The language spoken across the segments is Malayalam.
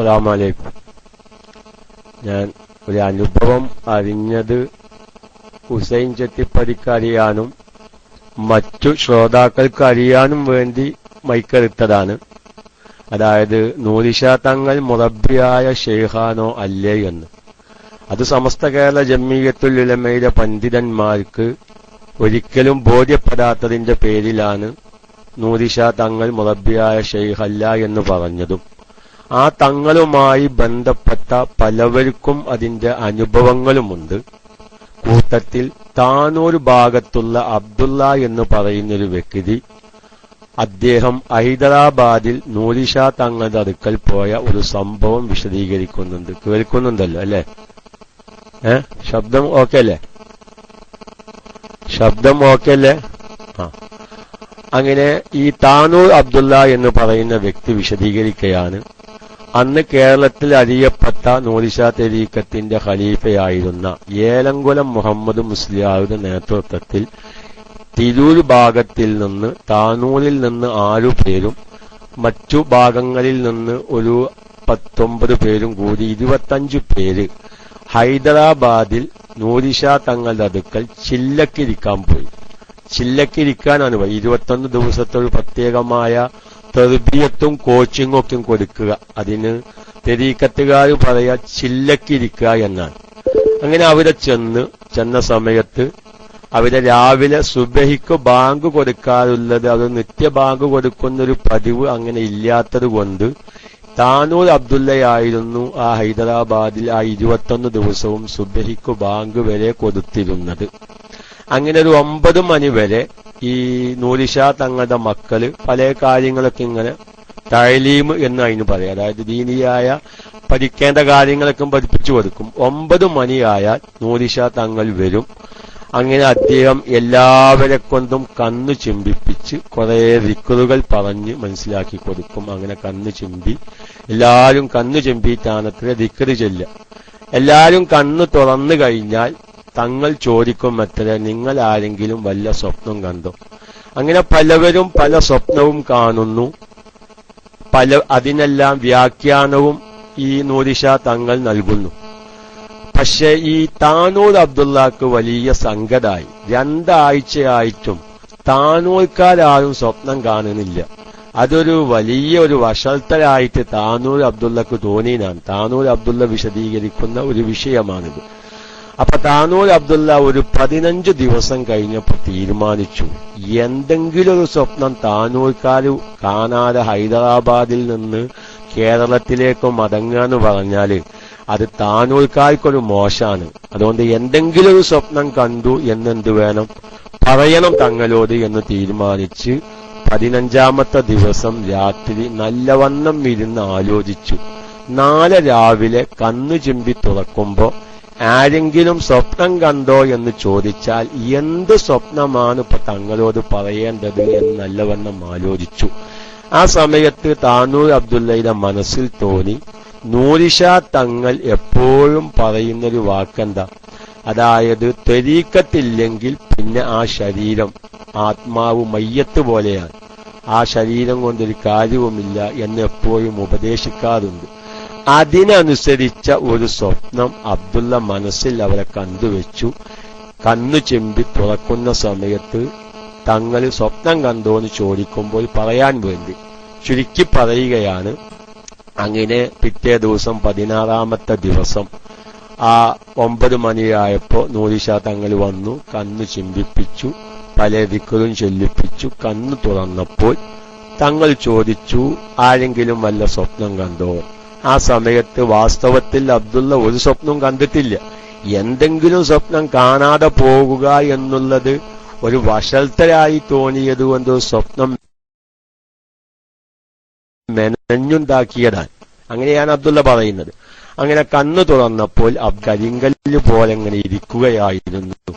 അസ്സലാമലൈക്കും. ഞാൻ ഒരു അനുഭവം അറിഞ്ഞത് ഹുസൈൻ ചെത്തിപ്പടിക്ക് അറിയാനും മറ്റു ശ്രോതാക്കൾക്ക് അറിയാനും വേണ്ടി മൈക്കെടുത്തതാണ്. അതായത് നൂരിഷ തങ്ങൾ മുറബിയായ ഷെയ്ഖാനോ അല്ലേ എന്ന്. അത് സമസ്ത കേരള ജമ്മീയത്തുൽ ഉലമയുടെ പണ്ഡിതന്മാർക്ക് ഒരിക്കലും ബോധ്യപ്പെടാത്തതിന്റെ പേരിലാണ് നൂരിഷ തങ്ങൾ മുറബിയായ ഷെയ്ഖല്ല എന്ന് പറഞ്ഞതും. ആ തങ്ങളുമായി ബന്ധപ്പെട്ട പലവർക്കും അതിന്റെ അനുഭവങ്ങളുമുണ്ട്. കൂട്ടത്തിൽ താനൂർ ഭാഗത്തുള്ള അബ്ദുള്ള എന്ന് പറയുന്നൊരു വ്യക്തി അദ്ദേഹം ഹൈദരാബാദിൽ നൂരിഷ തങ്ങളുടെ അടുക്കൽ പോയ ഒരു സംഭവം വിശദീകരിക്കുന്നുണ്ട്. കേൾക്കുന്നുണ്ടല്ലോ അല്ലേ? ഏ? ശബ്ദം ഓക്കെ അല്ലേ? ശബ്ദം ഓക്കെ അല്ലേ? ആ. അങ്ങനെ ഈ താനൂർ അബ്ദുള്ള എന്ന് പറയുന്ന വ്യക്തി വിശദീകരിക്കുകയാണ്. അന്ന് കേരളത്തിൽ അറിയപ്പെട്ട നൂരിഷ തെരീക്കത്തിന്റെ ഖലീഫയായിരുന്ന ഏലംകുലം മുഹമ്മദ് മുസ്ലിയാരുടെ നേതൃത്വത്തിൽ തിരൂർ ഭാഗത്തിൽ നിന്ന് താനൂരിൽ നിന്ന് ആറു പേരും മറ്റു ഭാഗങ്ങളിൽ നിന്ന് ഒരു പത്തൊമ്പത് പേരും കൂടി ഇരുപത്തഞ്ചു പേര് ഹൈദരാബാദിൽ നൂരിഷ തങ്ങളുടെ അടുക്കൽ ചില്ലക്കിരിക്കാൻ പോയി. ചില്ലക്കിരിക്കാനാണ് പോയി. ഇരുപത്തൊന്ന് ദിവസത്തെ ഒരു പ്രത്യേകമായ തെർബിയത്തും കോച്ചിങ്ങും ഒക്കെ കൊടുക്കുക. അതിന് തെരീക്കത്തുകാർ പറയാ ചില്ലക്കിരിക്കുക എന്നാണ്. അങ്ങനെ അവിടെ ചെന്ന് ചെന്ന സമയത്ത് അവിടെ രാവിലെ സുബഹിക്ക് ബാങ്ക് കൊടുക്കാറുള്ളത് അത് നിത്യ ബാങ്ക് കൊടുക്കുന്നൊരു പതിവ് അങ്ങനെ ഇല്ലാത്തത് കൊണ്ട് താനൂർ അബ്ദുള്ളയായിരുന്നു ആ ഹൈദരാബാദിൽ ആ ഇരുപത്തൊന്ന് ദിവസവും സുബഹിക്ക് ബാങ്ക് വരെ കൊടുത്തിരുന്നത്. അങ്ങനെ ഒരു ഒമ്പത് മണി വരെ ഈ നൂലിഷാ തങ്ങളുടെ മക്കൾ പല കാര്യങ്ങളൊക്കെ ഇങ്ങനെ തഴലീം എന്ന് അതിന് പറയാം. അതായത് ദീനിയായ പഠിക്കേണ്ട കാര്യങ്ങളൊക്കെ പഠിപ്പിച്ചു കൊടുക്കും. ഒമ്പത് മണിയായാൽ നൂലിഷ തങ്ങൾ വരും. അങ്ങനെ അദ്ദേഹം എല്ലാവരെ കൊണ്ടും കന്നു ചിമ്പിപ്പിച്ച് കുറെ റിക്കറുകൾ പറഞ്ഞ് മനസ്സിലാക്കി കൊടുക്കും. അങ്ങനെ കന്നു ചിമ്പി എല്ലാവരും കണ്ണു ചിമ്പിയിട്ടാണത്ര റിക്കറ് ചെല്ലുക. എല്ലാവരും കണ്ണു തുറന്നു കഴിഞ്ഞാൽ തങ്ങൾ ചോദിക്കും മറ്റേ നിങ്ങൾ ആരെങ്കിലും വല്ല സ്വപ്നം കണ്ടോ? അങ്ങനെ പലവരും പല സ്വപ്നവും കാണുന്നു. പല അതിനെല്ലാം വ്യാഖ്യാനവും ഈ നൂരിഷ തങ്ങൾ നൽകുന്നു. പക്ഷെ ഈ താനൂർ അബ്ദുള്ളക്ക് വലിയ സങ്കടായി. രണ്ടാഴ്ചയായിട്ടും താനൂർക്കാരും സ്വപ്നം കാണുന്നില്ല. അതൊരു വലിയ ഒരു വഷൾത്തരായിട്ട് താനൂർ അബ്ദുള്ളക്ക് തോന്നിയതാണ്. താനൂർ അബ്ദുള്ള വിശദീകരിക്കുന്ന ഒരു വിഷയമാണിത്. അപ്പൊ താനൂർ അബ്ദുള്ള ഒരു പതിനഞ്ച് ദിവസം കഴിഞ്ഞപ്പോൾ തീരുമാനിച്ചു. എന്തെങ്കിലും ഒരു സ്വപ്നം താനൂർക്കാർ കാണാതെ ഹൈദരാബാദിൽ നിന്ന് കേരളത്തിലേക്ക് മടങ്ങാന്ന് പറഞ്ഞാൽ അത് താനൂർക്കാർക്കൊരു മോശാണ്. അതുകൊണ്ട് എന്തെങ്കിലും ഒരു സ്വപ്നം കണ്ടു എന്നെന്ത് വേണം? പറയണം തങ്ങളോട് എന്ന് തീരുമാനിച്ച് പതിനഞ്ചാമത്തെ ദിവസം രാത്രി നല്ലവണ്ണം ഇരുന്ന് ആലോചിച്ചു. നാളെ രാവിലെ കണ്ണു ചിമ്പി തുറക്കുമ്പോ ആരെങ്കിലും സ്വപ്നം കണ്ടോ എന്ന് ചോദിച്ചാൽ എന്ത് സ്വപ്നമാണ് ഇപ്പൊ തങ്ങളോട് പറയേണ്ടത് എന്ന് നല്ലവണ്ണം ആലോചിച്ചു. ആ സമയത്ത് താനൂർ അബ്ദുള്ളയുടെ മനസ്സിൽ തോന്നി നൂരിഷ തങ്ങൾ എപ്പോഴും പറയുന്നൊരു വാക്കെന്താ? അതായത് തെരീക്കത്തില്ലെങ്കിൽ പിന്നെ ആ ശരീരം ആത്മാവ് മയ്യത്ത് പോലെയാണ്. ആ ശരീരം കൊണ്ടൊരു കാര്യവുമില്ല എന്ന് എപ്പോഴും ഉപദേശിക്കാറുണ്ട്. അതിനനുസരിച്ച ഒരു സ്വപ്നം അബ്ദുള്ള മനസ്സിൽ അവരെ കണ്ടുവച്ചു. കണ്ണു ചെമ്പി തുറക്കുന്ന സമയത്ത് തങ്ങൾ സ്വപ്നം കണ്ടോ എന്ന് ചോദിക്കുമ്പോൾ പറയാൻ വേണ്ടി ചുരുക്കി പറയുകയാണ്. അങ്ങനെ പിറ്റേ ദിവസം പതിനാറാമത്തെ ദിവസം ആ ഒമ്പത് മണിയായപ്പോ നൂരിഷ തങ്ങൾ വന്നു കണ്ണു ചിമ്പിപ്പിച്ചു പല ദിക്കറും ചൊല്ലിപ്പിച്ചു കണ്ണു തുറന്നപ്പോൾ തങ്ങൾ ചോദിച്ചു ആരെങ്കിലും വല്ല സ്വപ്നം കണ്ടോ? ആ സമയത്ത് വാസ്തവത്തിൽ അബ്ദുള്ള ഒരു സ്വപ്നം കണ്ടിട്ടില്ല. എന്തെങ്കിലും സ്വപ്നം കാണാതെ പോകുക എന്നുള്ളത് ഒരു വഷൽത്തരായി തോന്നിയത് കൊണ്ട് സ്വപ്നം മെനഞ്ഞുണ്ടാക്കിയതാണ് അങ്ങനെയാണ് അബ്ദുള്ള പറയുന്നത്. അങ്ങനെ കണ്ണു തുറന്നപ്പോൾ കരിങ്കല്ല് പോലെ അങ്ങനെ ഇരിക്കുകയായിരുന്നു.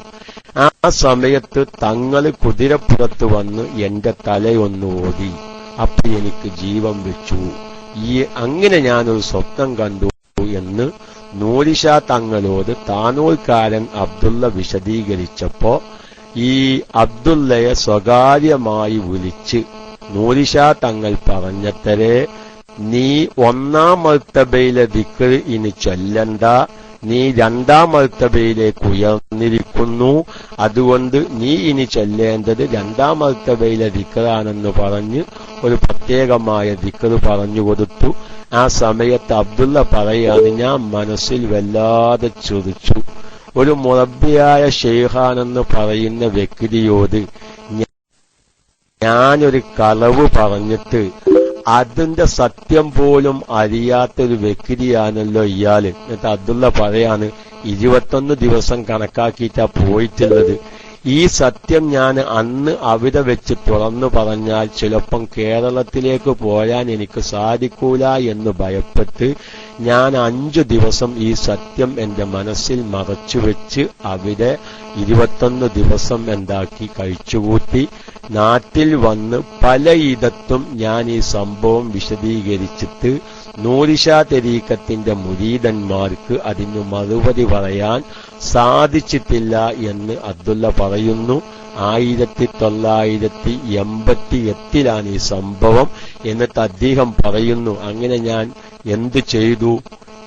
ആ സമയത്ത് തങ്ങൾ കുതിരപ്പുറത്ത് വന്ന് എന്റെ തലയൊന്ന് ഓടി. അപ്പൊ എനിക്ക് ജീവൻ വെച്ചു. ഈ അങ്ങനെ ഞാനൊരു സ്വപ്നം കണ്ടു എന്ന് നൂരിഷ തങ്ങളോട് താനൂൽക്കാരൻ അബ്ദുള്ള വിശദീകരിച്ചപ്പോ ഈ അബ്ദുള്ളയെ സ്വകാര്യമായി വിളിച്ച് നൂരിഷ തങ്ങൾ പറഞ്ഞത്തരെ നീ ഒന്നാം മർത്തബയിലെ ദിക്ർ ഇനി ചൊല്ലണ്ട. നീ രണ്ടാം മർത്തബയിലേക്ക് ഉയർന്നിരിക്കുന്നു. അതുകൊണ്ട് നീ ഇനി ചെല്ലേണ്ടത് രണ്ടാം മർത്തബയിലെ ദിക്കറാണെന്ന് പറഞ്ഞ് ഒരു പ്രത്യേകമായ ദിക്കറ് പറഞ്ഞു കൊടുത്തു ആ സമയത്ത് അബ്ദുള്ള പറയാണ് ഞാൻ മനസ്സിൽ വല്ലാതെ ചൊറിച്ചു. ഒരു മുറബിയായ ഷെയ്ഹാനെന്ന് പറയുന്ന വ്യക്തിയോട് ഞാനൊരു കളവ് പറഞ്ഞിട്ട് അതിന്റെ സത്യം പോലും അറിയാത്തൊരു വ്യക്തിയാണല്ലോ ഇയാൾ. എന്നിട്ട് അബ്ദുള്ള പറയാണ് ഇരുപത്തൊന്ന് ദിവസം കണക്കാക്കിയിട്ടാ പോയിട്ടുള്ളത്. ഈ സത്യം ഞാൻ അന്ന് അവിടെ വെച്ച് തുറന്നു പറഞ്ഞാൽ ചിലപ്പം കേരളത്തിലേക്ക് പോരാൻ എനിക്ക് സാധിക്കൂല എന്ന് ഭയപ്പെട്ട് ഞാൻ അഞ്ചു ദിവസം ഈ സത്യം എന്റെ മനസ്സിൽ മറച്ചുവെച്ച് അവിടെ ഇരുപത്തൊന്ന് ദിവസം എന്താക്കി കഴിച്ചുകൂട്ടി. നാട്ടിൽ വന്ന് പലയിടത്തും ഞാൻ ഈ സംഭവം വിശദീകരിച്ചിട്ട് നൂരിഷ തെരീക്കത്തിന്റെ മുരീതന്മാർക്ക് അതിന് മറുപടി പറയാൻ സാധിച്ചിട്ടില്ല എന്ന് അബ്ദുള്ള പറയുന്നു. ആയിരത്തി തൊള്ളായിരത്തി എൺപത്തി എട്ടിലാണ് ഈ സംഭവം എന്നിട്ട് അദ്ദേഹം പറയുന്നു. അങ്ങനെ ഞാൻ എന്തു ചെയ്തു?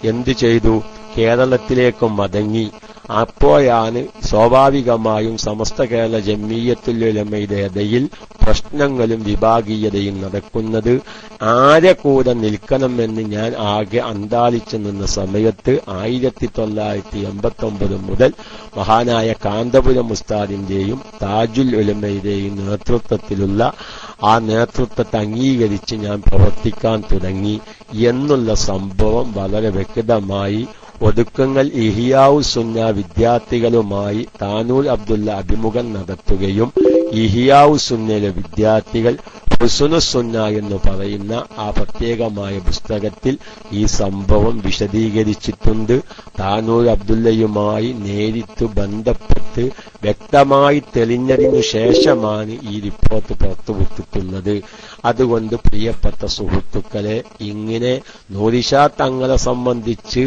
എന്തു ചെയ്തു? കേരളത്തിലേക്ക് മടങ്ങി. അപ്പോഴാണ് സ്വാഭാവികമായും സമസ്ത കേരള ജമ്മീയത്തുലമയുടെ ഇടയിൽ പ്രശ്നങ്ങളും വിഭാഗീയതയും നടക്കുന്നത്. ആരെ കൂടെ നിൽക്കണമെന്ന് ഞാൻ ആകെ അന്താളിച്ചു നിന്ന സമയത്ത് ആയിരത്തി തൊള്ളായിരത്തി എൺപത്തി ഒമ്പത് മുതൽ മഹാനായ കാന്തപുരം ഉസ്താദിന്റെയും താജുൽ ഉലമയുടെയും നേതൃത്വത്തിലുള്ള ആ നേതൃത്വത്തെ അംഗീകരിച്ച് ഞാൻ പ്രവർത്തിക്കാൻ തുടങ്ങി എന്നുള്ള സംഭവം വളരെ വ്യക്തമായി ഒതുക്കങ്ങൾ ഇഹിയാവു സുന്ന വിദ്യാർത്ഥികളുമായി താനൂർ അബ്ദുള്ള അഭിമുഖം നടത്തുകയും ഇഹിയാവു സുന്നയിലെ വിദ്യാർത്ഥികൾ ഹുസുനു സുന്ന എന്ന് പറയുന്ന ആ പ്രത്യേകമായ പുസ്തകത്തിൽ ഈ സംഭവം വിശദീകരിച്ചിട്ടുണ്ട്. താനൂർ അബ്ദുല്ലയുമായി നേരിട്ട് ബന്ധപ്പെട്ട് വ്യക്തമായി തെളിഞ്ഞതിനു ശേഷമാണ് ഈ റിപ്പോർട്ട് പുറത്തുവിട്ടിട്ടുള്ളത്. അതുകൊണ്ട് പ്രിയപ്പെട്ട സുഹൃത്തുക്കളെ ഇങ്ങനെ നൂരിഷ തങ്ങളെ സംബന്ധിച്ച്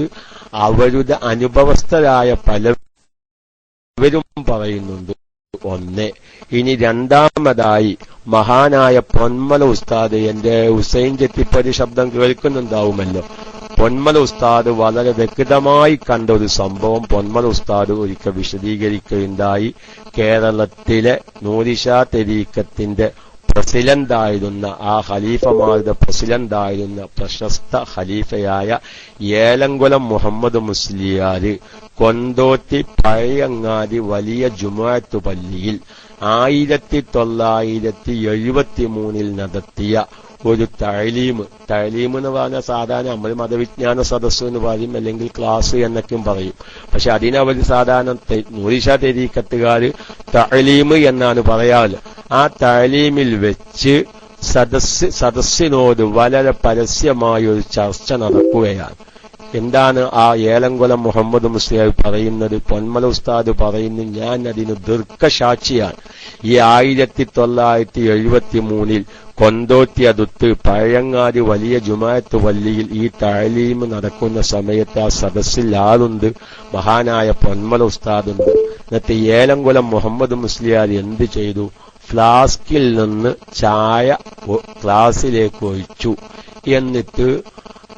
അവരുടെ അനുഭവസ്ഥരായ പലരും പറയുന്നുണ്ട്. ഒന്ന്. ഇനി രണ്ടാമതായി മഹാനായ പൊന്മല ഉസ്താദ് എന്റെ ഹുസൈൻ ചെത്തിപ്പതി ശബ്ദം കേൾക്കുന്നുണ്ടാവുമല്ലോ. പൊന്മല ഉസ്താദ് വളരെ വ്യക്തമായി കണ്ട ഒരു സംഭവം പൊന്മല ഉസ്താദ് ഒരിക്കൽ വിശദീകരിക്കുകയുണ്ടായി. കേരളത്തിലെ നൂരിഷ തെരീക്കത്തിന്റെ പ്രസിഡന്റായിരുന്ന ആ ഖലീഫമാരുടെ പ്രസിഡന്റായിരുന്ന പ്രശസ്ത ഖലീഫയായ ഏലംകുളം മുഹമ്മദ് മുസ്ലിയാര് കൊണ്ടോത്തി പഴയങ്ങാടി വലിയ ജുമാഅത്ത് പള്ളിയിൽ ആയിരത്തി തൊള്ളായിരത്തി എഴുപത്തി മൂന്നിൽ നടത്തിയ ഒരു തഴലീം തഴലീം എന്ന് പറഞ്ഞാൽ സാധാരണ നമ്മൾ മതവിജ്ഞാന സദസ്സ് എന്ന് പറയും അല്ലെങ്കിൽ ക്ലാസ് എന്നൊക്കെയും പറയും. പക്ഷെ അതിനവർ സാധാരണ നൂരിഷ തെരീക്കത്തുകാർ തഴലീം എന്നാണ് പറയാറ്. ആ തഴലീമിൽ വെച്ച് സദസ് സദസ്സിനോട് വളരെ പരസ്യമായ ഒരു ചർച്ച നടക്കുകയാണ്. എന്താണ് ആ ഏലംകുളം മുഹമ്മദ് മുസ്ലിം പറയുന്നത്? പൊന്മല ഉസ്താദ് പറയുന്നു ഞാൻ അതിന് ദീർഘസാക്ഷിയാണ്. ഈ ആയിരത്തി തൊള്ളായിരത്തി എഴുപത്തി മൂന്നിൽ കൊന്തോത്തി അതുത്ത് പഴയങ്ങാടി വലിയ ജുമായത്ത് വല്ലിയിൽ ഈ താലീം നടക്കുന്ന സമയത്ത് ആ സദസ്സിൽ ആളുണ്ട്. മഹാനായ പൊന്മല ഉസ്താദുണ്ട്. എന്നിട്ട് ഏലംകുളം മുഹമ്മദ് മുസ്ലിയാർ എന്ത് ചെയ്തു? ഫ്ലാസ്കിൽ നിന്ന് ചായ ക്ലാസ്സിലേക്ക് ഒഴിച്ചു. എന്നിട്ട്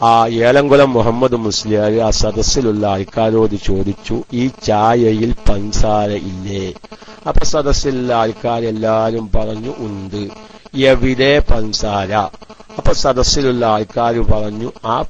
ആ ഏലംകുളം മുഹമ്മദ് മുസ്ലിയാർ ആ സദസ്സിലുള്ള ആൾക്കാരോട് ചോദിച്ചു ഈ ചായയിൽ പഞ്ചസാര ഇല്ലേ? അപ്പൊ സദസ്സിലുള്ള ആൾക്കാരെല്ലാരും പറഞ്ഞു ഉണ്ട്. എവിടെ പഞ്ചസാര? അപ്പൊ സദസ്സിലുള്ള ആൾക്കാർ പറഞ്ഞു ആ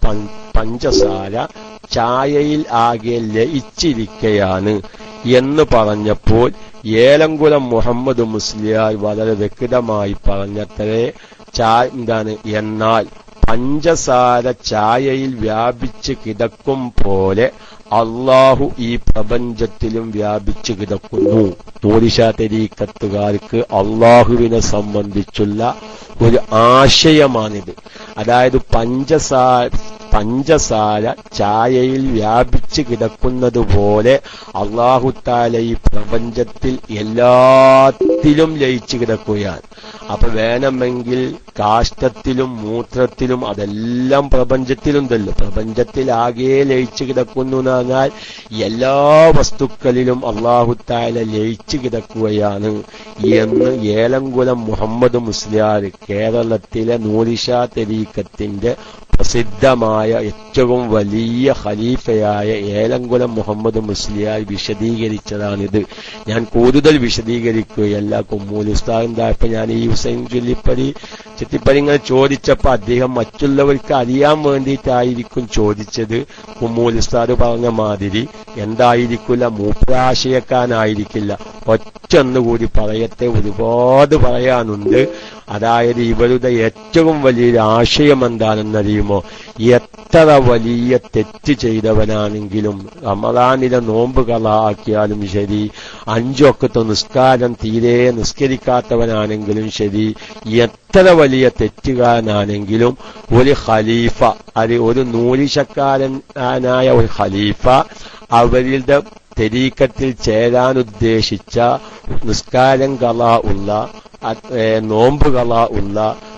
പഞ്ചസാര ചായയിൽ ആകെ ലയിച്ചിരിക്കയാണ്. എന്ന് പറഞ്ഞപ്പോൾ ഏലംകുളം മുഹമ്മദ് മുസ്ലിയാർ വളരെ വ്യക്തമായി പറഞ്ഞത്രേ ചായ എന്താണ്? എന്നാൽ പഞ്ചസാര ചായയിൽ വ്യാപിച്ച് കിടക്കും പോലെ അള്ളാഹു ഈ പ്രപഞ്ചത്തിലും വ്യാപിച്ചു കിടക്കുന്നു. നൂരിഷ തെരീക്കത്തുകാർക്ക് അള്ളാഹുവിനെ സംബന്ധിച്ചുള്ള ഒരു ആശയമാണിത്. അതായത് പഞ്ചസാര പഞ്ചസാര ചായയിൽ കിടക്കുന്നത് പോലെ അള്ളാഹുത്താല ഈ പ്രപഞ്ചത്തിൽ എല്ലാത്തിലും ലയിച്ചു കിടക്കുകയാണ്. അപ്പൊ വേണമെങ്കിൽ കാഷ്ടത്തിലും മൂത്രത്തിലും അതെല്ലാം പ്രപഞ്ചത്തിലുണ്ടല്ലോ. പ്രപഞ്ചത്തിൽ ആകെ ലയിച്ചു കിടക്കുന്നു എന്നാൽ എല്ലാ വസ്തുക്കളിലും അള്ളാഹുത്താല ലയിച്ചു കിടക്കുകയാണ് എന്ന് ഏലംകുളം മുഹമ്മദ് മുസ്ലിയാർ കേരളത്തിലെ നൂരിഷ തെരീക്കത്തിന്റെ പ്രസിദ്ധമായ ഏറ്റവും വലിയ ഖലീഫയായ ഏലംകുളം മുഹമ്മദ് മുസ്ലിയായി വിശദീകരിച്ചതാണിത്. ഞാൻ കൂടുതൽ വിശദീകരിക്കുകയല്ല. കുമ്മൂൽ ഉസ്താദിന്തായപ്പോ ഞാൻ ഈ ഹുസൈൻ ചൊല്ലിപ്പടി ചെത്തിപ്പടി ഇങ്ങനെ ചോദിച്ചപ്പോ അദ്ദേഹം മറ്റുള്ളവർക്ക് അറിയാൻ വേണ്ടിയിട്ടായിരിക്കും ചോദിച്ചത്. കുമ്മൂൽ ഉസ്താദ് പറഞ്ഞ മാതിരി എന്തായിരിക്കില്ല മൂപ്രാശയക്കാനായിരിക്കില്ല ഒറ്റൊന്നുകൂടി പറയത്തെ ഒരുപാട് പറയാനുണ്ട്. അതായത് ഇവരുടെ ഏറ്റവും വലിയൊരു ആശയം എന്താണെന്നറിയുമോ? എത്ര വലിയ തെറ്റ് ചെയ്തവനാണെങ്കിലും റമദാനിലെ നോമ്പ് കളാക്കിയാലും ശരി അഞ്ചൊക്കത്തെ നിസ്കാരം തീരെ നിസ്കരിക്കാത്തവനാണെങ്കിലും ശരി എത്ര വലിയ തെറ്റുകാരനാണെങ്കിലും ഒരു ഖലീഫ അത് ഒരു നൂലിശക്കാരനായ ഒരു ഖലീഫ അവരുടെ തെരീക്കത്തിൽ ചേരാൻ ഉദ്ദേശിച്ച നിസ്കാരം കള ഉള്ള നോമ്പ് കള ഉള്ള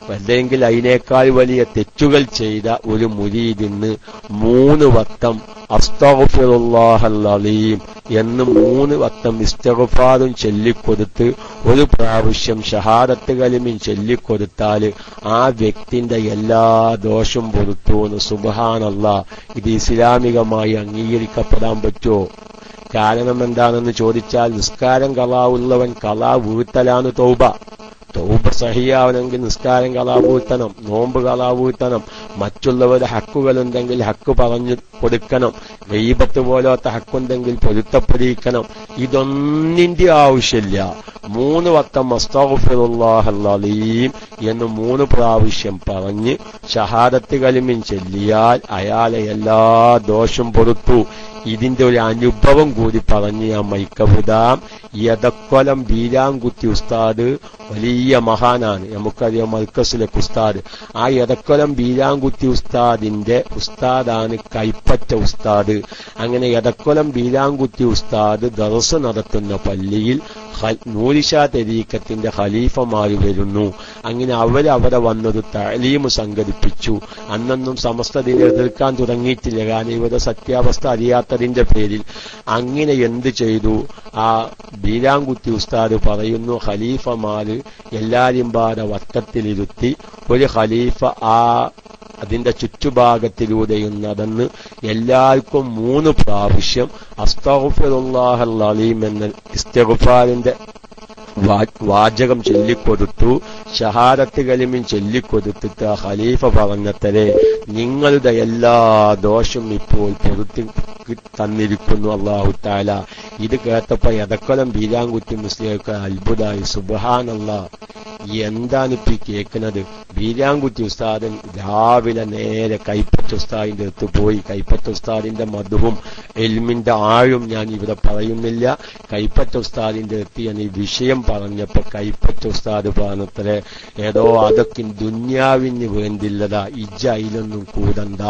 അല്ലെങ്കിൽ അതിനേക്കാൾ വലിയ തെറ്റുകൾ ചെയ്ത ഒരു മുരീദിന് മൂന്ന് വട്ടം അസ്തഫുല്ലാഹല്ലീം എന്ന് മൂന്ന് വട്ടം ഇസ്തഫാദും ചൊല്ലിക്കൊടുത്ത് ഒരു പ്രാവശ്യം ഷഹാദത്ത് കലിമിൻ ചൊല്ലിക്കൊടുത്താൽ ആ വ്യക്തിന്റെ എല്ലാ ദോഷം പൊറുത്തു എന്ന് സുബഹാനല്ല. ഇത് ഇസ്ലാമികമായി അംഗീകരിക്കപ്പെടാൻ പറ്റുമോ? കാരണം എന്താണെന്ന് ചോദിച്ചാൽ നിസ്കാരം കലാവുള്ളവൻ കലാ വീഴ്ത്തലാണ് തൗബ. തൗബ സഹിയാവണമെങ്കിൽ നിസ്കാരം കലാവൂത്തണം നോമ്പ് കലാവൂത്തണം മറ്റുള്ളവരുടെ ഹക്കുകളുണ്ടെങ്കിൽ ഹക്ക് പറഞ്ഞു കൊടുക്കണം ദൈവത്ത് പോലത്തെ ഹക്കുണ്ടെങ്കിൽ പൊരുത്തപ്പെടിയിക്കണം ഇതൊന്നിന്റെ ആവശ്യമില്ല. മൂന്ന് വട്ടം മസ്തഫിറുല്ലാഹല്ലീം എന്ന് മൂന്ന് പ്രാവശ്യം പറഞ്ഞ് ഷഹാദത്ത് കലിമിൻ ചെല്ലിയാൽ അയാളെ എല്ലാ ദോഷം പൊറുത്തു. ഇതിന്റെ ഒരു അനുഭവം കൂടി പറഞ്ഞ് ഞാൻ മൈക്കബുദ യഥക്കൊലം ബീരാങ്കുത്തി ഉസ്താദ് വലിയ മഹാനാണ്. നമുക്കറിയാം മൽക്കസിലെ ഉസ്താദ്. ആ യഥക്കൊലം ബീരാങ്കുത്തി ഉസ്താദിന്റെ ഉസ്താദാണ് കൈപ്പറ്റ ഉസ്താദ്. അങ്ങനെ യഥക്കൊലം ബീരാങ്കുത്തി ഉസ്താദ് ദറസ് നടത്തുന്ന പള്ളിയിൽ നൂരിഷാ തെരീക്കത്തിന്റെ ഖലീഫമാരി വരുന്നു. അങ്ങനെ അവരവിടെ വന്നത് തലീമ് സംഘടിപ്പിച്ചു. അന്നൊന്നും സമസ്തതിനെ എതിർക്കാൻ തുടങ്ങിയിട്ടില്ല. കാരണം ഇവരുടെ സത്യാവസ്ഥ അറിയാത്തതിന്റെ പേരിൽ അങ്ങനെ എന്ത് ചെയ്തു? ആ ബീരാങ്കുത്തി ഉസ്താദ് പറയുന്നു ഖലീഫമാര് എല്ലാരും പാടെ വട്ടത്തിലിരുത്തി ഒരു ഖലീഫ ആ അതിന്റെ ചുറ്റുഭാഗത്തിലൂടെയും നടന്ന് എല്ലാവർക്കും മൂന്ന് പ്രാവശ്യം അസ്തഫുല്ലാഹലീം എന്ന ഇസ്തഫാറിന്റെ വാചകം ചൊല്ലിക്കൊടുത്തു. ഷഹാദത്ത് കലിമിൻ ചൊല്ലിക്കൊടുത്തിട്ട് ഖലീഫ പറഞ്ഞത്തരെ നിങ്ങളുടെ എല്ലാ ദോഷം ഇപ്പോൾ പൊറുത്തി തന്നിരിക്കുന്നു അള്ളാഹു താല ഇത് കേട്ടപ്പോ എതക്കൊലം ബീരാങ്കുറ്റി മുസ്ലിങ്ങൾക്ക് അത്ഭുതമായി സുബഹാനല്ല. എന്താണ് ഇപ്പൊ കേൾക്കുന്നത് ബീരാൻകുറ്റി ഉസ്താദൻ രാവിലെ നേരെ കൈപ്പറ്റ ഉസ്താദിന്റെ അടുത്ത് പോയി. കൈപ്പറ്റ ഉസ്താദിന്റെ മധുവും എൽമിന്റെ ആഴും ഞാൻ ഇവിടെ പറയുന്നില്ല. കൈപ്പറ്റ ഉസ്താദിന്റെ അടുത്ത് ഞാൻ ഈ വിഷയം പറഞ്ഞപ്പോ കൈപ്പറ്റ ഉസ്താദ് പറഞ്ഞത്രേ ഏതോ അതൊക്കെ ദുന്യാവിന് വേണ്ടില്ലതാ ഇജ്ജ അതിലൊന്നും കൂടണ്ട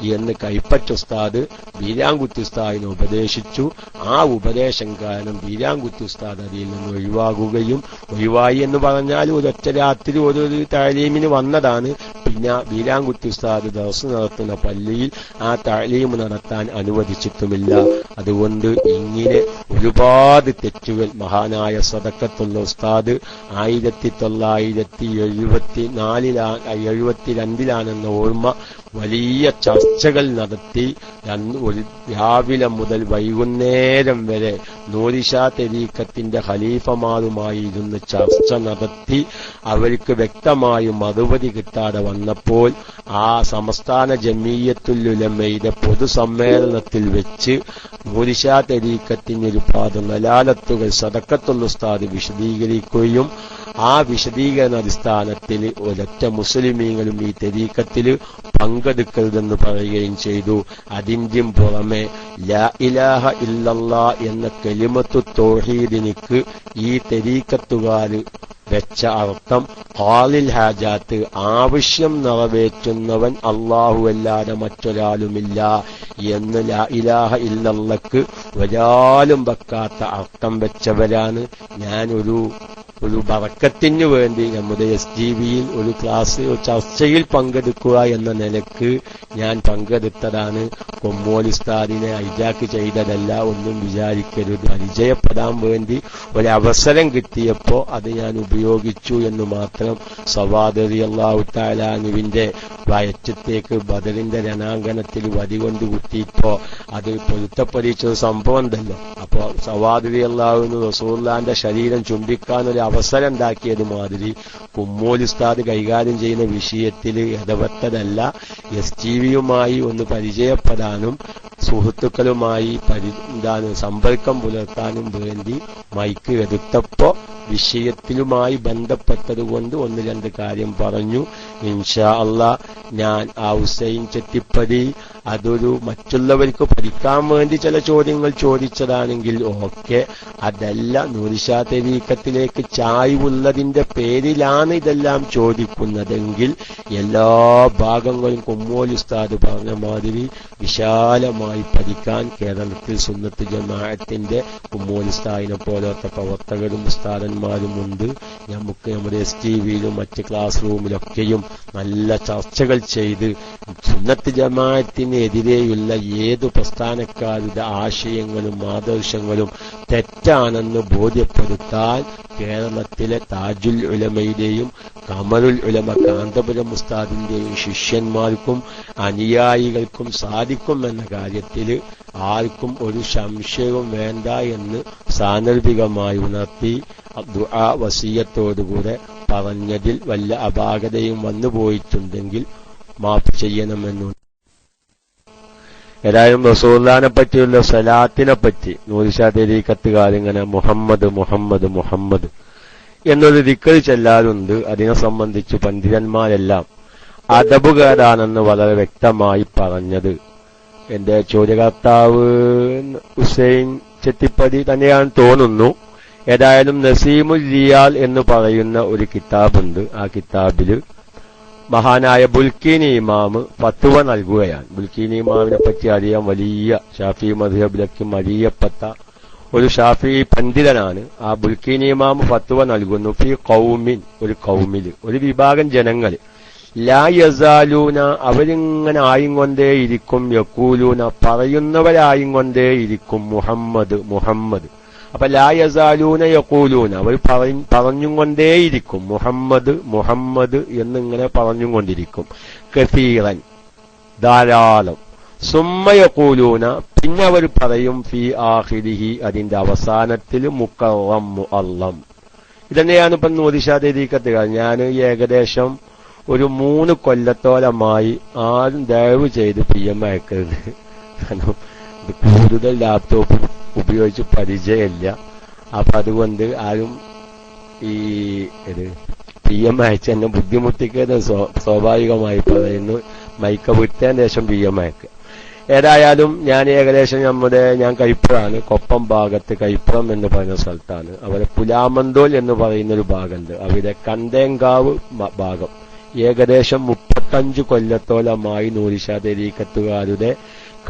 എന്ന് കൈപ്പറ്റ ഉസ്താദ് ബീരാൻകുത്തി ഉസ്താദിനെ ഉപദേശിച്ചു. ആ ഉപദേശം കാരണം ബീരാൻകുത്തി ഉസ്താദ് അതിൽ നിന്ന് ഒഴിവാകുകയും ഒഴിവായി എന്ന് പറഞ്ഞാൽ ഒരൊറ്റ രാത്രി ഒരു താലീമിന് വന്നതാണ്. പിന്നെ വീരാങ്കുട്ടി ഉസ്താദ് ദിവസം നടത്തുന്ന പള്ളിയിൽ ആ താലീം നടത്താൻ അനുവദിച്ചിട്ടുമില്ല. അതുകൊണ്ട് ഇങ്ങനെ ഒരുപാട് തെറ്റുകൾ. മഹാനായ സദക്കത്തുള്ള ഉസ്താദ് ആയിരത്തി തൊള്ളായിരത്തി എഴുപത്തി നാലിലാ എഴുപത്തി രണ്ടിലാണെന്ന ഓർമ്മ വലിയ ചർച്ചകൾ നടത്തി. ഒരു രാവിലെ മുതൽ വൈകുന്നേരം വരെ നൂരിഷാ തെരീക്കത്തിന്റെ ഖലീഫമാരുമായി ഇരുന്ന് ചർച്ച നടത്തി. അവർക്ക് വ്യക്തമായി മറുപടി കിട്ടാതെ വന്നപ്പോൾ ആ സംസ്ഥാന ജമീയത്തുല്ലുലമയുടെ പൊതുസമ്മേളനത്തിൽ വെച്ച് നൂരിഷാ തെരീക്കത്തിന് ഒരുപാട് നലാലത്തുകൾ സദക്കത്തുള്ള ഉസ്താദ് വിശദീകരിക്കുകയും ആ വിശദീകരണ അടിസ്ഥാനത്തിൽ ഒരൊറ്റ മുസ്ലിമീങ്ങളും ഈ തെരീക്കത്തിൽ പങ്കെടുക്കരുതെന്ന് പറയുകയും ചെയ്തു. അതിന്റെയും പുറമെ ലാ ഇലാഹ ഇല്ലല്ലാ എന്ന കെലിമത്തു തോഹീദിനിക്ക് ഈ തെരീക്കത്തുകാര് വെച്ച അർത്ഥം ഹാലിൽ ഹാജാത്ത് ആവശ്യം നിറവേറ്റുന്നവൻ അള്ളാഹു അല്ലാതെ മറ്റൊരാളുമില്ല എന്ന് ലാ ഇലാഹ ഇല്ലല്ലക്ക് ഒരാളും വെക്കാത്ത അർത്ഥം വെച്ചവരാണ് ഞാനൊരു ഒരു ബറക്കത്തിന് വേണ്ടി നമ്മുടെ എസ് ജി വിയിൽ ഒരു ക്ലാസ് ചർച്ചയിൽ പങ്കെടുക്കുക എന്ന നിലയ്ക്ക് ഞാൻ പങ്കെടുത്തതാണ്. കൊമ്മോലിസ്താദിനെ ഹൈജാക്ക് ചെയ്തതല്ല ഒന്നും വിചാരിക്കരുത്. പരിചയപ്പെടാൻ വേണ്ടി ഒരവസരം കിട്ടിയപ്പോ അത് ഞാൻ ഉപയോഗിച്ചു എന്ന് മാത്രം സവാദരി അള്ളാഹു താലാനുവിന്റെ വയറ്റത്തേക്ക് ബദറിന്റെ രണാങ്കണത്തിൽ വടികൊണ്ട് കുത്തിയപ്പോ അത് പൊരുത്തപ്പെടിച്ചൊരു സംഭവം ഉണ്ടല്ലോ. അപ്പോ സവാദരി അള്ളാഹുവിന് റസൂർലാന്റെ ശരീരം ചുംബിക്കാൻ ഒരു അവസരം ഉണ്ടാക്കിയത് മാതിരി കുമ്മോലിസ്താദ് കൈകാര്യം ചെയ്യുന്ന വിഷയത്തിൽ ഇടപെട്ടതല്ല എസ് ടി വിയുമായി ഒന്ന് പരിചയപ്പെടാനും സുഹൃത്തുക്കളുമായി പരി എന്താണ് സമ്പർക്കം പുലർത്താനും വേണ്ടി മൈക്ക് എടുത്തപ്പോ വിഷയത്തിലുമായി ബന്ധപ്പെട്ടതുകൊണ്ട് ഒന്ന് രണ്ട് കാര്യം പറഞ്ഞു. ഇൻഷാ അള്ളാ ഞാൻ ആ ഹുസൈൻ ചെത്തിപ്പടി അതൊരു മറ്റുള്ളവർക്ക് പഠിക്കാൻ വേണ്ടി ചില ചോദ്യങ്ങൾ ചോദിച്ചതാണെങ്കിൽ ഓക്കെ അതല്ല നൂരിഷാ തെരീക്കത്തിലേക്ക് ചായ്വുള്ളതിന്റെ പേരിലാണ് ഇതെല്ലാം ചോദിക്കുന്നതെങ്കിൽ എല്ലാ ഭാഗങ്ങളും കൊമ്മോലി ഉസ്താദ് പറഞ്ഞ മാതിരി വിശാലമായി പഠിക്കാൻ കേരളത്തിൽ സുന്നത്ത് ജമാഅത്തിന്റെ കുമ്മോലിസ്താദിനെ പോലത്തെ പ്രവർത്തകരും ഉസ്താദന്മാരും ഉണ്ട്. നമുക്ക് നമ്മുടെ എസ് ടി വിയിലും മറ്റ് ക്ലാസ് റൂമിലൊക്കെയും നല്ല ചർച്ചകൾ ചെയ്ത് സുന്നത്ത് ജമാഅത്തിനെതിരെയുള്ള ഏതു പ്രസ്ഥാനക്കാരുടെ ആശയങ്ങളും ആദർശങ്ങളും തെറ്റാണെന്ന് ബോധ്യപ്പെടുത്താൻ കേരളത്തിലെ താജുൽ ഉലമയുടെയും കമറുൽ ഉലമ കാന്തപുരം ഉസ്താദിന്റെയും ശിഷ്യന്മാർക്കും അനുയായികൾക്കും സാധിക്കും എന്ന കാര്യത്തിൽ ആർക്കും ഒരു സംശയവും വേണ്ട എന്ന് സാന്ദർഭികമായി ഉണർത്തി ദുആ വസീയത്തോടുകൂടെ പറഞ്ഞതിൽ വല്ല അപാകതയും വന്നുപോയിട്ടുണ്ടെങ്കിൽ മാപ്പ് ചെയ്യണമെന്നുണ്ട്. ഏതായാലും റസൂല്ലാനെ പറ്റിയുള്ള സലാത്തിനെ പറ്റി നൂരിഷാ തെരീക്കത്തുകാരിങ്ങനെ മുഹമ്മദ് മുഹമ്മദ് മുഹമ്മദ് എന്നൊരു ദിക്കൽ ചെല്ലാറുണ്ട്. അതിനെ സംബന്ധിച്ച് പണ്ഡിതന്മാരെല്ലാം അദബുകേടാണെന്ന് വളരെ വ്യക്തമായി പറഞ്ഞത്. എന്റെ ചോദ്യകർത്താവ് ഹുസൈൻ ചെത്തിപ്പതി തന്നെയാണ് തോന്നുന്നു. ഏതായാലും നസീമുൽ റിയാൽ എന്ന് പറയുന്ന ഒരു കിതാബുണ്ട്. ആ കിതാബിൽ മഹാനായ ബുൽക്കീനി ഇമാമ് ഫത്തുവ നൽകുകയാണ്. ബുൽക്കീനി ഇമാമിനെ പറ്റി അറിയാൻ വലിയ ഷാഫി മധുഹബിലക്കും അറിയപ്പെട്ട ഒരു ഷാഫി പണ്ഡിതനാണ്. ആ ബുൽക്കീനി ഇമാമ് ഫത്തുവ നൽകുന്നു. ഫി കൗമിൻ ഒരു കൗമിൽ ഒരു വിഭാഗം ജനങ്ങൾ ലാ യസാലൂന അവരിങ്ങനെ ഇരിക്കും. യക്കൂലൂന പറയുന്നവരായും കൊണ്ടേയിരിക്കും മുഹമ്മദ് മുഹമ്മദ്. അപ്പൊ ലായസാലൂന യക്കൂലൂന അവർ പറഞ്ഞുകൊണ്ടേയിരിക്കും. മുഹമ്മദ് മുഹമ്മദ് എന്നിങ്ങനെ പറഞ്ഞുകൊണ്ടിരിക്കും. കസീറൻ ധാരാളം. സുമ്മയക്കൂലൂന പിന്നെ അവർ പറയും ഫി ആഹിരിഹി അതിന്റെ അവസാനത്തിൽ മുക്കറം മുഅള്ളം ഇതന്നെയാണ് ഇപ്പം നൂതിഷാദേദീക്കത്തുക ഞാൻ ഏകദേശം ഒരു മൂന്ന് കൊല്ലത്തോളമായി ആരും ദയവ് ചെയ്ത് പി എം അയക്കരുത്. കാരണം കൂടുതൽ ലാപ്ടോപ്പ് ഉപയോഗിച്ച് പരിചയമില്ല. അപ്പൊ അതുകൊണ്ട് ആരും ഈ പി എം അയച്ച് എന്നെ ബുദ്ധിമുട്ടിക്കുന്നത് സ്വാഭാവികമായി പറയുന്നു. മൈക്ക വിട്ടതിന് ശേഷം പി എം അയക്കുക ഏതായാലും ഞാൻ ഏകദേശം നമ്മുടെ ഞാൻ കൈപ്പുറാണ്. കൊപ്പം ഭാഗത്ത് കൈപ്പുറം എന്ന് പറയുന്ന സ്ഥലത്താണ്. അവിടെ പുലാമന്തോൽ എന്ന് പറയുന്ന ഒരു ഭാഗമുണ്ട്. അവിടെ കണ്ടേങ്കാവ് ഭാഗം. ഏകദേശം മുപ്പത്തഞ്ച് കൊല്ലത്തോളമായി നൂരിഷാ തെരീക്കത്തുകാരുടെ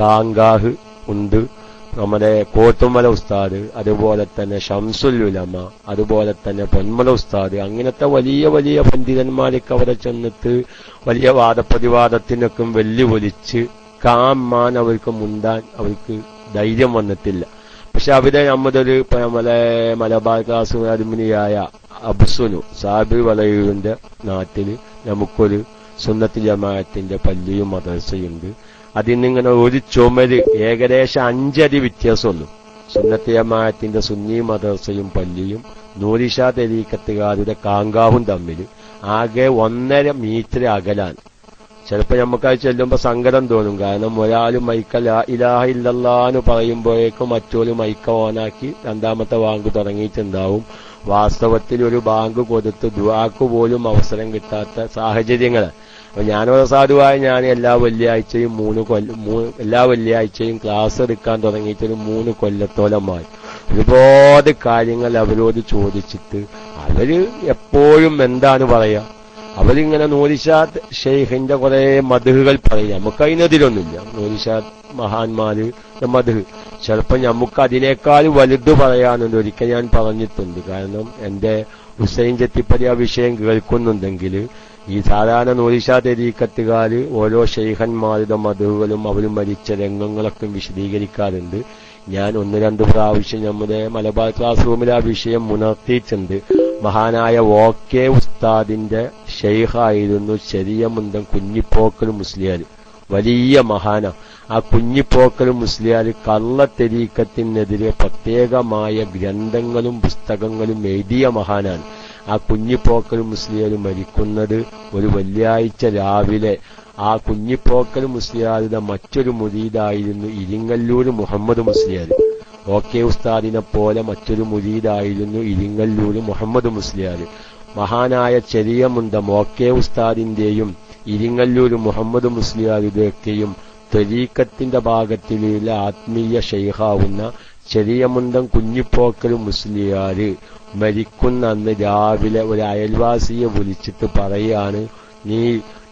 കാങ്കാഹ് ഉണ്ട്. നമ്മുടെ കോട്ടുമല ഉസ്താദ് അതുപോലെ തന്നെ ഷംസുൽ ഉലമ അതുപോലെ തന്നെ പൊന്മല ഉസ്താദ് അങ്ങനത്തെ വലിയ വലിയ പണ്ഡിതന്മാരൊക്കെ അവിടെ ചെന്നിട്ട് വലിയ വാദപ്രതിവാദത്തിനൊക്കെ വെല്ലുവിളിച്ച് കാമാൻ അവർക്ക് മുണ്ടാൻ അവർക്ക് ധൈര്യം വന്നിട്ടില്ല. പക്ഷെ അവിടെ നമ്മുടെ ഒരു നമ്മളെ മലബാർ ക്ലാസ് അരുമിനിയായ അബ്സുനു സാബിർ വലയൂരിന്റെ നാട്ടിൽ നമുക്കൊരു സുന്നത്ത് ജമാഅത്തിന്റെ പള്ളിയും മദർസയുണ്ട് അതിന്നിങ്ങനെ ഒരു ചുമര് ഏകദേശം അഞ്ചടി വ്യത്യാസമുള്ളൂ സുന്നത്തിയമായത്തിന്റെ സുന്നി മദർസയും പള്ളിയും നൂരിഷ തെരീക്കത്തുകാരുടെ കാങ്കാവും തമ്മിൽ ആകെ ഒന്നര മീറ്റർ അകലാണ്. ചിലപ്പോ നമുക്കത് ചെല്ലുമ്പോ സങ്കടം തോന്നും. കാരണം ഒരാൾ മൈക്ക ഇലാഹ ഇല്ലല്ലാന്ന് പറയുമ്പോഴേക്കും മറ്റൊരു മൈക്ക ഓണാക്കി രണ്ടാമത്തെ വാങ്ക് തുടങ്ങിയിട്ടുണ്ടാവും. വാസ്തവത്തിൽ ഒരു ബാങ്ക് കൊടുത്ത് ദുവാക്ക് പോലും അവസരം കിട്ടാത്ത സാഹചര്യങ്ങൾ അപ്പൊ ഞാനൊരു സാധുവായ ഞാൻ എല്ലാ വെള്ളിയാഴ്ചയും മൂന്ന് കൊല്ലം എല്ലാ വെള്ളിയാഴ്ചയും ക്ലാസ് എടുക്കാൻ തുടങ്ങിയിട്ടൊരു മൂന്ന് കൊല്ലത്തോളമായി ഒരുപാട് കാര്യങ്ങൾ അവരോട് ചോദിച്ചിട്ട് അവർ എപ്പോഴും എന്താണ് പറയാ? അവരിങ്ങനെ നൂരിഷാദ് ഷെയ്ഖിന്റെ കുറെ മധുകൾ പറയും. നമുക്ക് അതിനെതിരൊന്നുമില്ല നൂരിഷാദ് മഹാന്മാര് മധു ചിലപ്പോ നമുക്ക് അതിനേക്കാൾ വലുത് പറയാനുണ്ട്. ഒരിക്കൽ ഞാൻ പറഞ്ഞിട്ടുണ്ട്. കാരണം എന്റെ ഹുസൈൻ ചെത്തിപ്പതി ആ വിഷയം കേൾക്കുന്നുണ്ടെങ്കിൽ ഈ സാധാരണ നൂരിഷാ തെരീക്കത്തുകാർ ഓരോ ഷെയ്ഖന്മാരുടെ മധുകളും അവരും മരിച്ച രംഗങ്ങളൊക്കെ വിശദീകരിക്കാറുണ്ട്. ഞാൻ ഒന്ന് രണ്ട് പ്രാവശ്യം നമ്മുടെ മലബാർ ക്ലാസ് റൂമിൽ ആ വിഷയം ഉണർത്തിയിട്ടുണ്ട് മഹാനായ ഓ കെ ഉസ്താദിന്റെ ഷെയ്ഖായിരുന്നു ചെറിയമുന്തം കുഞ്ഞിപ്പോക്കൽ മുസ്ലിയാർ. വലിയ മഹാന. ആ കുഞ്ഞിപ്പോക്കൽ മുസ്ലിയാർ കള്ളത്തെരീക്കത്തിനെതിരെ പ്രത്യേകമായ ഗ്രന്ഥങ്ങളും പുസ്തകങ്ങളും എഴുതിയ മഹാനാണ്. ആ കുഞ്ഞിപ്പോക്കൽ മുസ്ലിയാർ മരിക്കുന്നത് ഒരു വെള്ളിയാഴ്ച രാവിലെ. ആ കുഞ്ഞിപ്പോക്കൽ മുസ്ലിയാരുടെ മറ്റൊരു മുരീദായിരുന്നു ഇരിങ്ങല്ലൂർ മുഹമ്മദ് മുസ്ലിയാർ. ഓക്കെ ഉസ്താദിനെ പോലെ മറ്റൊരു മുരീദായിരുന്നു ഇരിങ്ങല്ലൂർ മുഹമ്മദ് മുസ്ലിയാർ. മഹാനായ ചെറിയ മുണ്ടം ഓക്കെ ഉസ്താദിന്റെയും ഇരിങ്ങല്ലൂർ മുഹമ്മദ് മുസ്ലിയാരുടെയൊക്കെയും ത്വരീക്കത്തിന്റെ ഭാഗത്തിലുള്ള ആത്മീയ ഷെയ്ഖാവുന്ന ചെറിയമുണ്ടം കുഞ്ഞിപ്പോക്കൽ മുസ്ലിയാര് മരിക്കുന്ന അന്ന് രാവിലെ ഒരു അയൽവാസിയെ വിളിച്ചിട്ട് പറയാണ് നീ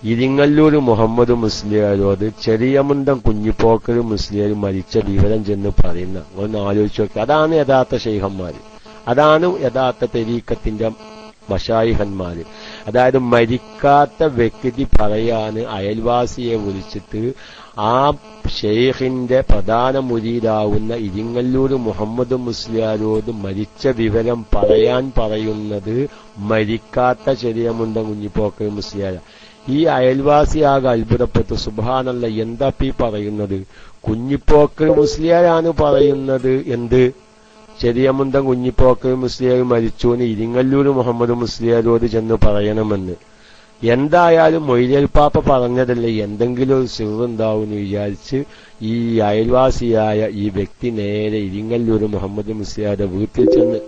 ഇരിങ്ങല്ലൂർ മുഹമ്മദ് മുസ്ലിയാരോട് ചെറിയമുണ്ടം കുഞ്ഞിപ്പോക്കൽ മുസ്ലിയാർ മരിച്ച വിവരം ചെന്ന് പറയുന്ന. ഒന്ന് ആലോചിച്ച് നോക്കി. അതാണ് യഥാർത്ഥ ശൈഹന്മാർ അതാണ് യഥാർത്ഥ തെരീക്കത്തിന്റെ മഷായിഹന്മാര് അതായത് മരിക്കാത്ത വ്യക്തി പറയാന് അയൽവാസിയെ വിളിച്ചിട്ട് ആ ഷെയ്ഖിന്റെ പ്രധാന മുരീരാവുന്ന ഇരിങ്ങല്ലൂർ മുഹമ്മദ് മുസ്ലിയാരോട് മരിച്ച വിവരം പറയാൻ പറയുന്നത് മരിക്കാത്ത ശരീരമുണ്ട് കുഞ്ഞിപ്പോക്കൽ മുസ്ലിയാര. ഈ അയൽവാസിയാകെ അത്ഭുതപ്പെട്ടു. സുബാനല്ല എന്താ പി പറയുന്നത്? കുഞ്ഞിപ്പോക്കൽ മുസ്ലിയാരാണ് പറയുന്നത് എന്ത്? ചെറിയമുന്തം കുഞ്ഞിപ്പോക്കൽ മുസ്ലിയാർ മരിച്ചു ഇരിങ്ങല്ലൂർ മുഹമ്മദ് മുസ്ലിയാരോട് ചെന്ന് പറയണമെന്ന്. എന്തായാലും മൊയ്തേൽപ്പാപ്പ പറഞ്ഞതല്ലേ എന്തെങ്കിലും ഒരു സിറുണ്ടാവുമെന്ന് വിചാരിച്ച് ഈ അയൽവാസിയായ ഈ വ്യക്തി നേരെ ഇരിങ്ങല്ലൂർ മുഹമ്മദ് മുസ്ലിയാരുടെ വീട്ടിൽ ചെന്ന്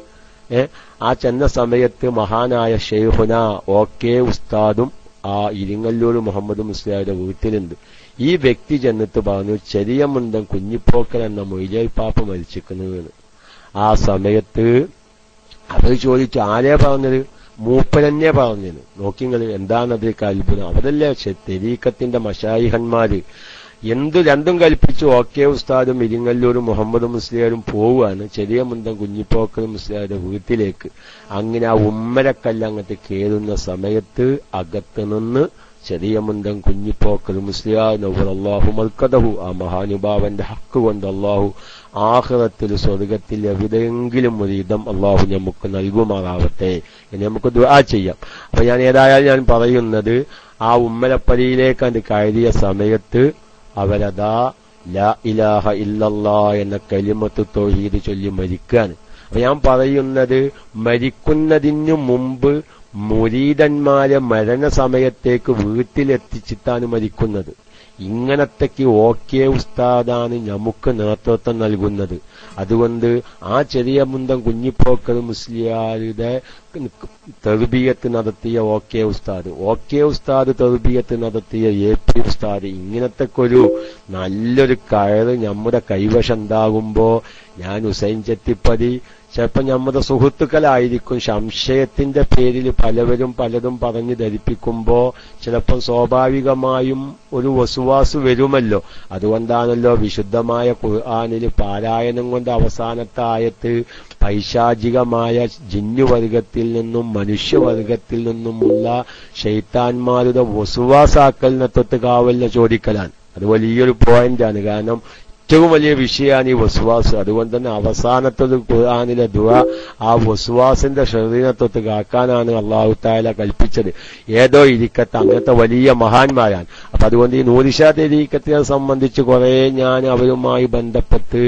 ആ ചെന്ന സമയത്ത് മഹാനായ ഷെയ്ഹുന ഓ കെ ഉസ്താദും ആ ഇരിങ്ങല്ലൂർ മുഹമ്മദ് മുസ്ലിയാരുടെ വീട്ടിലുണ്ട്. ഈ വ്യക്തി ചെന്നിട്ട് പറഞ്ഞു ചെറിയ ചെറിയമുണ്ടം കുഞ്ഞിപ്പോക്കൽ എന്ന മൊയ്തേൽപ്പാപ്പ മരിച്ചിരിക്കുന്നതെന്ന് ആ സമയത്ത് അവർ ചോദിച്ചു ആരെയാ പറഞ്ഞത്? മൂപ്പരന്നെ പറഞ്ഞത് നോക്കിങ്ങൾ എന്താണത് അത്ഭുതം അവരല്ലേ തെരീക്കത്തിന്റെ മഷായിഹന്മാര്. എന്ത് രണ്ടും കൽപ്പിച്ചു ഓക്കെ ഉസ്താദും ഇരിങ്ങല്ലൂരും മുഹമ്മദ് മുസ്ലിയാരും പോവുകയാണ്. ചെറിയ മുന്തം കുഞ്ഞിപ്പോക്കൽ മുസ്ലിയാരുടെ വീട്ടിലേക്ക്. അങ്ങനെ ആ ഉമ്മരക്കല്ല് അങ്ങോട്ട് കയറുന്ന സമയത്ത് അകത്ത് നിന്ന് ചെറിയ മുന്തം കുഞ്ഞിപ്പോക്കൽ മുസ്ലിയാർ അള്ളാഹു മൽക്കതഹു ആ മഹാനുഭാവന്റെ ഹക്ക് കൊണ്ട് അള്ളാഹു ആഹ്റത്തിൽ സ്വർഗത്തിൽ എവിടെയെങ്കിലും ഒരു ഇതം അള്ളാഹു നമുക്ക് നൽകുമാറാവട്ടെ എന്ന് നമുക്ക് ദുആ ചെയ്യാം. അപ്പൊ ഞാൻ ഏതായാലും ഞാൻ പറയുന്നത് ആ ഉമ്മലപ്പലിയിലേക്ക് അത് കയറിയ സമയത്ത് അവരതാ ലാ ഇലാഹ ഇല്ലല്ലാ എന്ന കലിമത്ത് തൊഴീത് ചൊല്ലി മരിക്കാണ്. അപ്പൊ ഞാൻ പറയുന്നത് മരിക്കുന്നതിനു മുമ്പ് മുരീതന്മാരെ മരണസമയത്തേക്ക് വീട്ടിലെത്തിച്ചിട്ടാണ് മരിക്കുന്നത്. ഇങ്ങനത്തേക്ക് ഓക്കെ ഉസ്താദാണ് നമുക്ക് നേതൃത്വം നൽകുന്നത്. അതുകൊണ്ട് ആ ചെറിയ മുന്തം കുഞ്ഞിപ്പോക്കൽ മുസ്ലിയാരുടെ തെർബിയത്ത് നടത്തിയ ഓക്കെ ഉസ്താദ്. ഓക്കെ ഉസ്താദ് തെർബിയത്ത് നടത്തിയ എ പി ഉസ്താദ്. ഇങ്ങനത്തെ നല്ലൊരു കയറ് നമ്മുടെ കൈവശം ഉണ്ടാകുമ്പോ ഞാൻ ഹുസൈൻ ചെത്തിപ്പതി ചിലപ്പോ നമ്മുടെ സുഹൃത്തുക്കളായിരിക്കും. സംശയത്തിന്റെ പേരിൽ പലവരും പലതും പറഞ്ഞു ധരിപ്പിക്കുമ്പോൾ ചിലപ്പോൾ സ്വാഭാവികമായും ഒരു വസുവാസ് വരുമല്ലോ. അതുകൊണ്ടാണല്ലോ വിശുദ്ധമായ ഖുർആാനിൽ പാരായണം കൊണ്ട് അവസാനത്തെ ആയത്ത് പൈശാചികമായ ജിന്നുവർഗത്തിൽ നിന്നും മനുഷ്യവർഗത്തിൽ നിന്നുമുള്ള ഷെയ്ത്താന്മാരുടെ വസുവാസാക്കലിനെ തൊട്ട് കാവലിനെ ചോദിക്കലാണ്. അത് വലിയൊരു പോയിന്റാണ് കാരണം ഏറ്റവും വലിയ വിഷയമാണ് ഈ വസുവാസ്. അതുകൊണ്ട് തന്നെ അവസാനത്തത് ഖുർആാനിലെ ദുവ ആ വസുവാസിന്റെ ഷെറീനത്വത്ത് കാക്കാനാണ് അള്ളാഹു താല കൽപ്പിച്ചത്. ഏതോ ഇരിക്കത്ത് അങ്ങനത്തെ വലിയ മഹാന്മാരാണ്. അപ്പൊ അതുകൊണ്ട് ഈ നൂരിഷാദ് ഇരിക്കത്തിനെ സംബന്ധിച്ച് കുറെ ഞാൻ അവരുമായി ബന്ധപ്പെട്ട്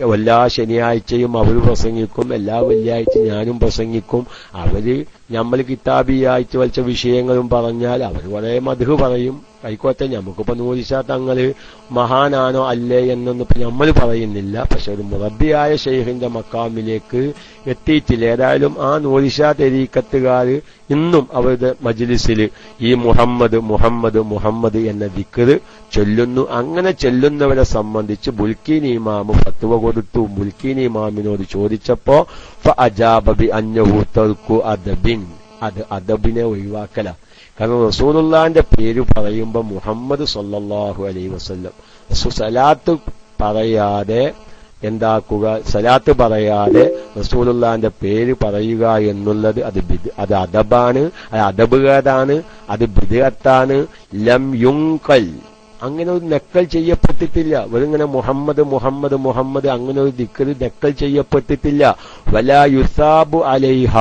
എല്ലാ ശനിയാഴ്ചയും അവർ പ്രസംഗിക്കും എല്ലാ വെള്ളിയാഴ്ച ഞാനും പ്രസംഗിക്കും. അവർ നമ്മൾ കിതാബിയായിട്ട് വലിച്ച വിഷയങ്ങളും പറഞ്ഞാൽ അവർ കുറെ മധു പറയും. ആയിക്കോട്ടെ നമുക്കിപ്പോ നൂരിശ തങ്ങൾ മഹാനാണോ അല്ലേ എന്നൊന്നും ഇപ്പൊ നമ്മൾ പറയുന്നില്ല. പക്ഷെ ഒരു മുറബിയായ ഷെയ്ഖിന്റെ മക്കാമിലേക്ക് എത്തിയിട്ടില്ല. ഏതായാലും ആ നൂരിശ തെരീക്കത്തുകാർ ഇന്നും അവരുടെ മജ്ലിസിൽ ഈ മുഹമ്മദ് മുഹമ്മദ് മുഹമ്മദ് എന്ന ദിക്കറ് ചൊല്ലുന്നു. അങ്ങനെ ചൊല്ലുന്നവരെ സംബന്ധിച്ച് ബുൽക്കീൻ ഇമാമ് ഫത്വ കൊടുത്തു. മുൽക്കിനി ഇമാമിനോട് ചോദിച്ചപ്പോ അജാബി അഞ്ഞഹു അദബിൻ. അത് അദബിനെ ഒഴിവാക്കല. കാരണം റസൂലുള്ളാന്റെ പേര് പറയുമ്പോ മുഹമ്മദ് സല്ലാഹു അലൈ വസല്ലം. റസൂ- സലാത്ത് പറയാതെ എന്താക്കുക? സലാത്ത് പറയാതെ റസൂലുള്ളാന്റെ പേര് പറയുക എന്നുള്ളത് അത് അത് അദബാണ് അത് അദബുകാരാണ് അത് ബിദത്താണ് ലം യുങ്കൽ അങ്ങനെ ഒരു നക്കൽ ചെയ്യപ്പെട്ടിട്ടില്ല. വെറുങ്ങനെ മുഹമ്മദ് മുഹമ്മദ് മുഹമ്മദ് അങ്ങനെ ഒരു ദിക്കൽ നക്കൽ ചെയ്യപ്പെട്ടിട്ടില്ല. വലാ യുസാബു അലൈഹ.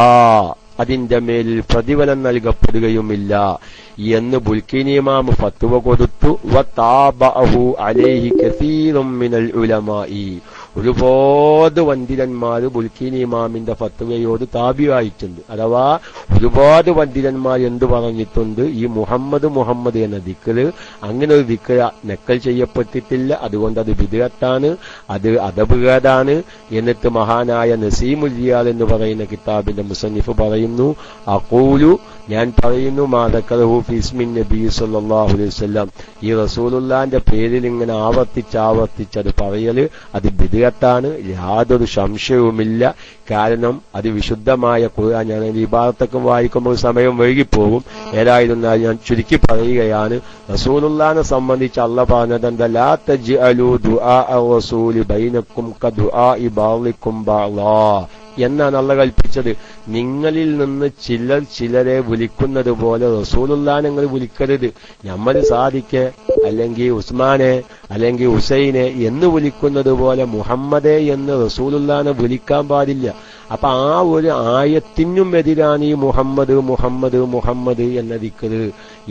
അതിന്റെ മേലിൽ പ്രതിഫലം നൽകപ്പെടുകയുമില്ല. എന്ന് ബുൽക്കിനിമാമ് ഫത്തുവ കൊടുത്തു. വ താബഅഹു അലൈഹി കസീറും മിനൽ ഉലമായി ഒരുപാട് വന്ദിരന്മാർ ബുൽക്കിനി ഇമാമിന്റെ ഫത്വയോട് താപിയായിട്ടുണ്ട് അഥവാ ഒരുപാട് വന്ദിരന്മാർ എന്തു പറഞ്ഞിട്ടുണ്ട്? ഈ മുഹമ്മദ് മുഹമ്മദ് എന്ന ദിക്കൽ അങ്ങനെ ഒരു ദിക്കൽ നക്കൽ ചെയ്യപ്പെട്ടിട്ടില്ല. അതുകൊണ്ട് അത് വിദഗത്താണ് അത് അതപുകേടാണ് എന്നിട്ട് മഹാനായ നസീമുൽ ജിയാൽ എന്ന് പറയുന്ന കിതാബിന്റെ മുസന്നിഫ് പറയുന്നു അക്കൂലു ഞാൻ പറയുന്നു മാതക്കലഹുഫിസ്മിൻ നബീ വസല്ലം. ഈ റസൂലുല്ലാന്റെ പേരിൽ ഇങ്ങനെ ആവർത്തിച്ച് ആവർത്തിച്ച് അത് പറയൽ അത് യാതൊരു സംശയവുമില്ല. കാരണം അത് വിശുദ്ധമായ ഖുർആൻ. ഞാൻ ഈ ഭാഗത്തൊക്കെ വായിക്കുമ്പോൾ സമയം വൈകിപ്പോകും. ഏതായിരുന്നാൽ ഞാൻ ചുരുക്കി പറയുകയാണ്. റസൂലുള്ളാനെ സംബന്ധിച്ച് അല്ല പറഞ്ഞത് എന്നാണ് അല്ല കൽപ്പിച്ചത്. നിങ്ങളിൽ നിന്ന് ചിലർ ചിലരെ വിളിക്കുന്നത് പോലെ റസൂലുള്ള നിങ്ങൾ വിളിക്കരുത്. നമ്മൾ സാദിക്കെ അല്ലെങ്കിൽ ഉസ്മാനെ അല്ലെങ്കിൽ ഹുസൈനെ എന്ന് വിളിക്കുന്നത് പോലെ മുഹമ്മദെ എന്ന് റസൂലുള്ളാനെ വിളിക്കാൻ പാടില്ല. അപ്പൊ ആ ഒരു ആയത്തിനും എതിരാണ് ഈ മുഹമ്മദ് മുഹമ്മദ് മുഹമ്മദ് എന്ന ദിക്കത്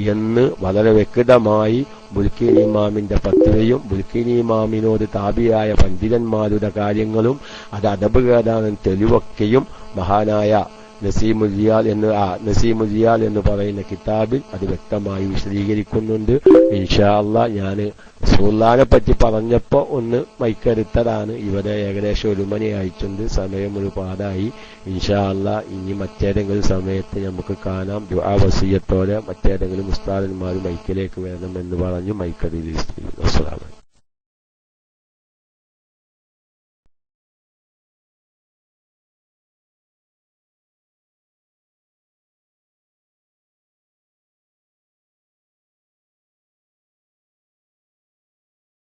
എന്ന് വളരെ വ്യക്തമായി ബുൽക്കീനി ഇമാമിന്റെ പത്രയും ബുൽക്കീനി ഇമാമിനോട് താപിയായ പണ്ഡിതന്മാരുടെ കാര്യങ്ങളും അത് അദബുകാരാണെന്ന് തെളിവൊക്കെയും മഹാനായ നസീമുലിയാൽ എന്ന് ആ നസീമുലിയാൽ എന്ന് പറയുന്ന കിതാബിൽ അത് വ്യക്തമായി വിശദീകരിക്കുന്നുണ്ട്. ഇൻഷാ അള്ളാ ഞാൻ റസൂല്ലാനെ പറ്റി പറഞ്ഞപ്പോ ഒന്ന് മൈക്കെടുത്തതാണ്. ഇവിടെ ഏകദേശം ഒരു മണി അയച്ചുണ്ട് സമയം ഒരുപാടായി ഇൻഷാ അള്ളാ ഇനി മറ്റേതെങ്കിലും സമയത്ത് നമുക്ക് കാണാം. ദുആ വസീയത്തോടെ മറ്റേതെങ്കിലും ഉസ്താദന്മാർ മൈക്കിലേക്ക് വരണം എന്ന് പറഞ്ഞു മൈക്കറിയിൽ അസ്സലാമു